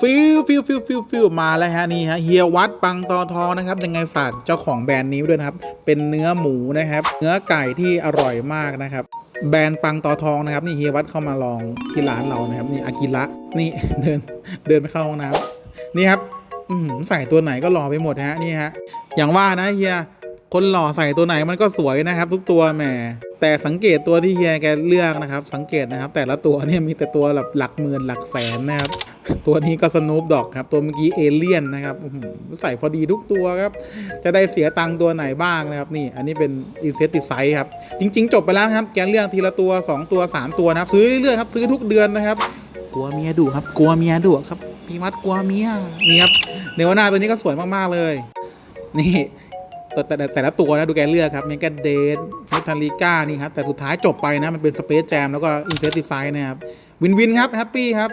ฟิลฟิลฟิลฟิลฟิลมาแล้วฮะนี่ฮะเฮียวัดปังตอทองนะครับยังไงฝากเจ้าของแบรนด์นี้ด้วยนะครับ เป็นเนื้อหมูนะครับ เนื้อไก่ที่อร่อยมากนะครับ แบรนด์ปังตอทองนะครับ นี่เฮียวัดเข้ามาลองที่ร้านเรานะครับนี่อากิระนี่เดินเดินไปเข้าห้องน้ำนี่ครับอืใส่ตัวไหนก็หล่อไปหมดฮะนี่ฮะอย่างว่านะเฮียคนหล่อใส่ตัวไหนมันก็สวยนะครับ ทุกตัวแหม แต่สังเกตตัวที่เฮียแกเลือกนะครับ สังเกตนะครับ แต่ละตัวเนี่ยมีแต่ตัวแบบหลักหมื่นหลักแสนนะครับ ตัวนี้ก็สนูปดอกครับ ตัวเมื่อกี้เอเลี่ยนนะครับใส่พอดีทุกตัวครับ จะได้เสียตังค์ตัวไหนบ้างนะครับ นี่ อันนี้เป็นอินเซติไซครับ จริง ๆ จบไปแล้วครับแกเลือกทีละตัว 2 ตัว 3 ตัวนะครับ ซื้อเรื่อยๆครับซื้อทุกเดือนนะครับ กลัวเมียดุครับ กลัวเมียดุครับพี่มัดกลัวเมียนี่ครับเนวนาตัวนี้ก็สวยมากๆเลย นี่ แต่แต่แต่ละตัวนะดูแกเลือกครับเมกาเดนเมทัลลิก้านี่ครับแต่สุดท้ายจบไปนะมันเป็นสเปซแจมแล้วก็อินเซติไซน์นะครับวินวินครับแฮปปี้ครับ